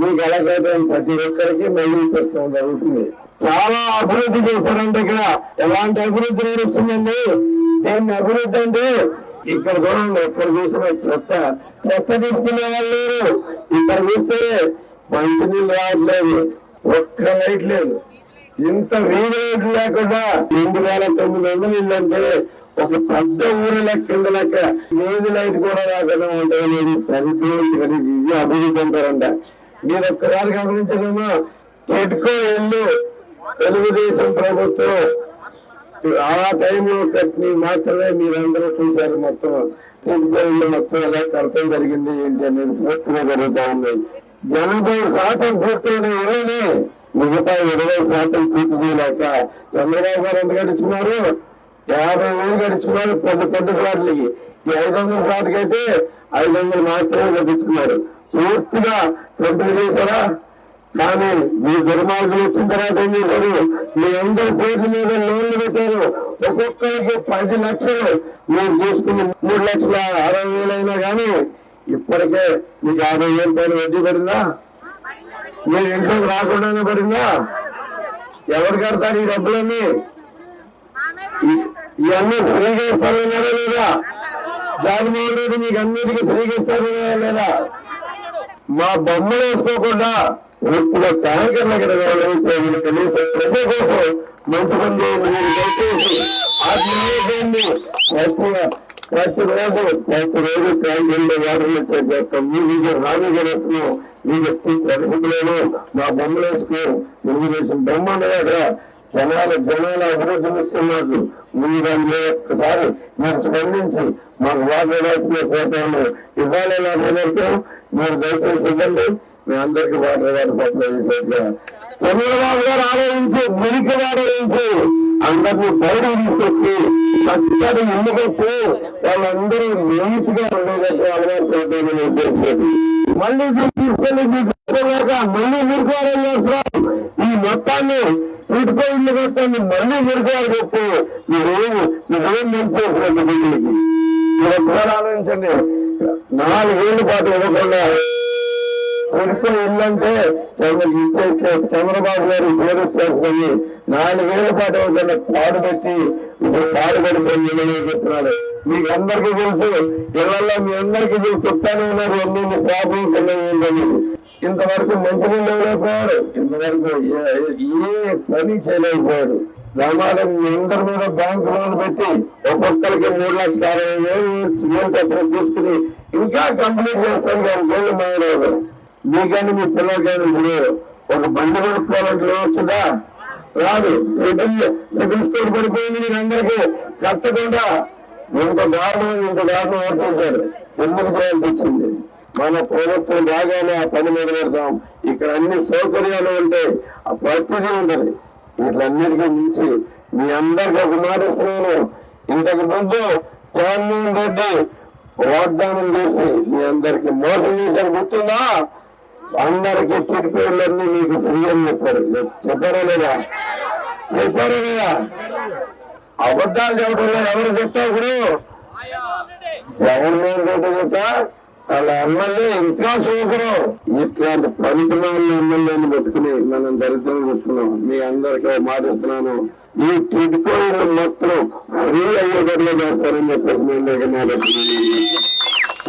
మీకు ఎలాగైతే ప్రతి ఒక్కరికి మెరుగుపరుస్తాం జరుగుతుంది. చాలా అభివృద్ధి చేశారంటే ఇక్కడ ఎలాంటి అభివృద్ధి నడుస్తుందండి? దీన్ని అభివృద్ధి అంటే ఇక్కడ చూడండి ఎక్కడ చూసిన చెత్త. చెత్త తీసుకునే వాళ్ళు లేరు. ఇక్కడ చూస్తే మంచినీళ్ళు రావట్లేదు. ఒక్క లైట్ లేదు. ఇంత వీధి లైట్ లేకుండా రెండు వేల తొమ్మిది వందలు ఇల్లు అంటే ఒక పెద్ద ఊరి లెక్క కింద లెక్క. వీధి లైట్ కూడా రాకుండా ఉంటే లేదు ప్రతి ఇది అభివృద్ధి అంటారంట. మీరు ఒక్కసారి గమనించడమా చెట్టుకో ఇల్లు తెలుగుదేశం ప్రభుత్వం ఆ టైంలో కట్టిన మాత్రమే మీరందరూ చూశారు మొత్తం. మొత్తం ఎలా కడతం జరిగింది ఏంటి అనేది పూర్తిగా జరుగుతా ఉంది. ఎనభై శాతం పూర్తయిన ఇరవై మిగతా ఇరవై శాతం పూర్తి చేయలేక చంద్రబాబు గారు ఎంత గడిచినారు? యాభై వేలు గడుచుకున్నారు పెద్ద పెద్ద ప్లాట్లకి ఈ ఐదు వందల ప్లాట్కి అయితే ఐదు వందలు మాత్రమే కట్టించుకున్నారు పూర్తిగా కంపెనీ చేశారా? కానీ మీ దుర్మార్గులు వచ్చిన తర్వాత ఏం చేశారు? మీ అందరి పేర్ల మీద లోన్లు పెట్టారు. ఒక్కొక్కరికి పది లక్షలు. మీరు చూసుకుని మూడు లక్షల అరవై వేలు అయినా కానీ ఇప్పటికే మీకు యాభై వేలు పైన వడ్డీ పడిందా? మీరు ఇంట్లోకి రాకుండానే పడిందా? ఎవరు కడతారు ఈ డబ్బులన్నీ? ఈ- ఇవన్నీ ఫ్రీగా ఇస్తారన్నారా లేదా? జగన్మోహన్ రెడ్డి మీకు అన్నిటికీ ఫ్రీగా ఇస్తారన్నారా లేదా? మా బొమ్మలు వేసుకోకుండా ఇప్పుడు ట్యాంకర్ల ప్రజల కోసం మంచి పని దయచేసి ఆ ప్రతి రోజు ప్రతి రోజు ట్యాంకర్లు వాటర్లు చేస్తాం మీకు హామీ చేస్తున్నాం. మీ వ్యక్తి పరిస్థితులను మా బొమ్మలు వేసుకో. తెలుగుదేశం బొమ్మ అనేది అక్కడ జనాలు జనాలు అభివృద్ధి ముఖ్యమాకు మీరు ఒక్కసారి మీరు స్పందించి మాకు వాడవలసిన పోతాము ఇవ్వాలని ఎలా నిలబడతాం మీరు దయచేసి ఇవ్వండి. మీ అందరికి వాటర్ వాటర్ సప్లై చేసేట్లుగా. చంద్రబాబు గారు ఆలోచించి మురికి ఆలోచించి అందరినీ బయటకు తీసుకొచ్చి చక్కటి ఇల్లు వాళ్ళందరూ నీట్గా ఉండేటట్టు అలవాటు చేయడానికి ఉద్దేశించింది మళ్ళీ తీసుకెళ్ళి మీకు మళ్ళీ మీరు ఈ మొత్తాన్ని ఇటుకో ఇల్లు మళ్ళీ మురికారు చెప్పు. మీరేం మీరేం మంచి చేసినట్టు మీరు ఒక్కసారి ఆలోచించండి నాలుగేళ్ళ పాటు ఇవ్వకుండా ఇటుకో ఇల్లు చంద్రబాబు గారు పేరు వచ్చేస్తుంది వేల పాటు ఇవ్వకుండా పాడు పెట్టి ఇప్పుడు పాడు పడిపోయి ఇల్లు మీకు అందరికీ తెలుసు ఇళ్ళలో మీ అందరికీ తెలుసు చెప్తానే ఉన్నారు ఎన్ని ప్రాబ్లం ఉన్నాయి ఇంతవరకు మంచినీళ్ళు లేకపోయాడు ఇంతవరకు ఏ- పని చేయలేకపోయాడు గ్రామాలకు మీ అందరి మీద బ్యాంక్ లోన్ పెట్టి ఒక్కొక్కరికి మూడు లక్షల అరవై వేలు వేలు చక్రం తీసుకుని ఇంకా కంప్లీట్ చేస్తాను కానీ గోల్డ్ మాయలేదు మీకని మీ పిల్లలకైనా ఇప్పుడు ఒక బండి కొనుక్కోవాలంటే లోన్ వచ్చిందా రాదు. సిబిల్ సిబిల్ స్కోర్ పడిపోయింది మీరందరికీ కట్టకుండా ఇంత దారుణం ఇంత దారుణం ఏర్పడతారు ఎందుకు చేయాల్సి మన ప్రభుత్వం రాగానే ఆ పని మీద పెడతాం. ఇక్కడ అన్ని సౌకర్యాలు ఉంటాయి ఆ ప్రతిదీ ఉంటది వీటిలన్నిటికీ మించి మీ అందరికి ఒక మాట ఇస్తున్నాను. ఇంతకు ముందు జగన్మోహన్ రెడ్డి వాగ్దానం చేసి మీ అందరికి మోసం చేశారు. గుర్తుందా? అందరికి టికెట్లన్నీ మీకు ఫ్రీ అని చెప్పారు చెప్పారా లేదా? చెప్పారా లేదా? అబద్ధాలు చెప్పడంలో ఎవరు చెప్తారు ఇప్పుడు? జగన్మోహన్ రెడ్డి చెప్తా వాళ్ళ ఎమ్మెల్యే ఇంకా సూపరు ఇట్లాంటి పనికిమాల ఎమ్మెల్యేని పెట్టుకుని మనం దరిద్రం చూసుకున్నాం మీ అందరికీ మాటిస్తున్నాను ఈ టిడ్కోయిలు మొత్తం ఫ్రీ అయ్యేటట్లు చేస్తారని చెప్పేసి మేము దగ్గర మాట్లాడుతున్నాను